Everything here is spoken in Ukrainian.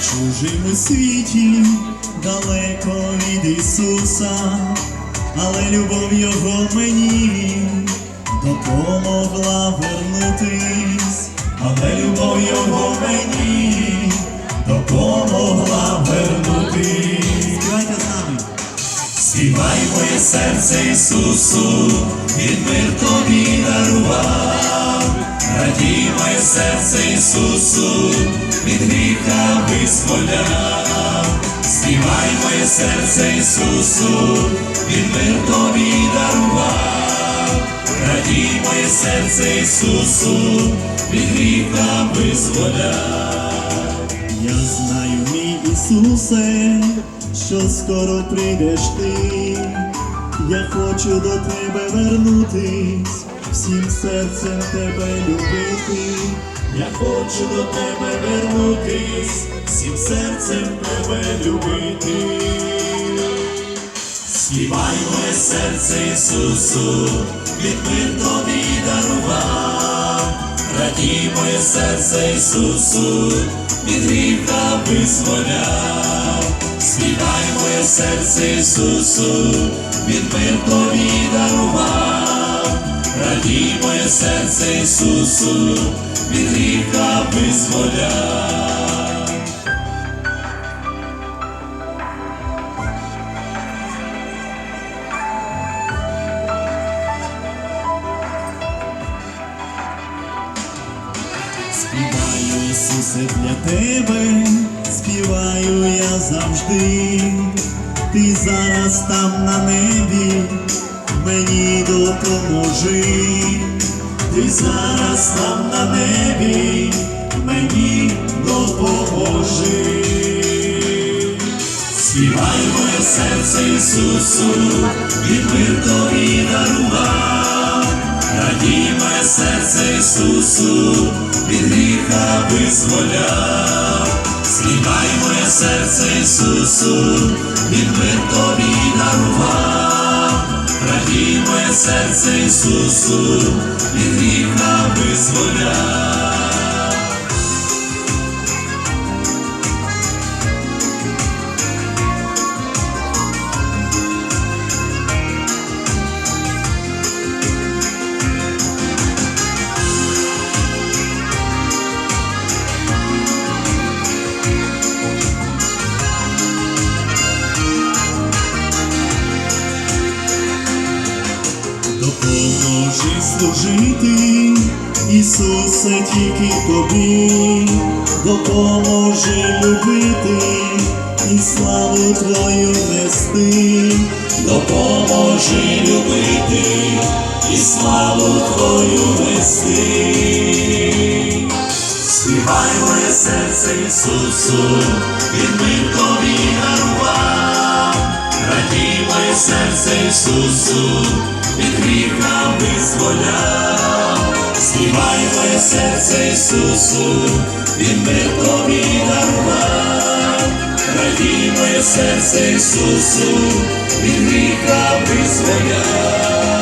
чужому світі, далеко від Ісуса, але любов Його мені допомогла вернутись, але любов Його мені допомогла вернутись. Співайте з нами. Співай моє серце Ісусу, Він мир тобі дарував, радій моє серце Ісусу, від гріха визволяв, співай моє серце Ісусу, Він мир тобі дарував, радій моє серце Ісусу, від гріха визволяв. Я знаю, мій Ісусе, що скоро прийдеш ти. Я хочу до тебе вернутись, всім серцем тебе любити. Я хочу до тебе вернутись, всім серцем тебе любити. Співай моє серце Ісусу, від мир тобі дарував, радій моє серце Ісусу, від гріха визволяв, співай моє серце Ісусу, від мир тобі дарував, радій моє серце Ісусу, від гріха визволяв. Співаю, Ісусе, для тебе, співаю я завжди, ти зараз там на небі, мені допоможи, ти зараз там на небі, мені допоможи. Співай моє серце Ісусу, від мир тобі дарував, радій моє серце Ісусу, від гріха визволяв, співай моє серце Ісусу, від мир тобі дарував, радій моє серце Ісусу, від гріх нам Допоможи служити, Ісусе, тільки тобі, допоможи любити і славу Твою нести, допоможи любити і славу Твою нести. Співай моє серце Ісусу, Він тобі дарував, радій моє серце Ісусу, від гріха визволяв, співай моє серце Ісусу, Він мир тобі дарував, радій моє серце Ісусу, від гріха визволяв.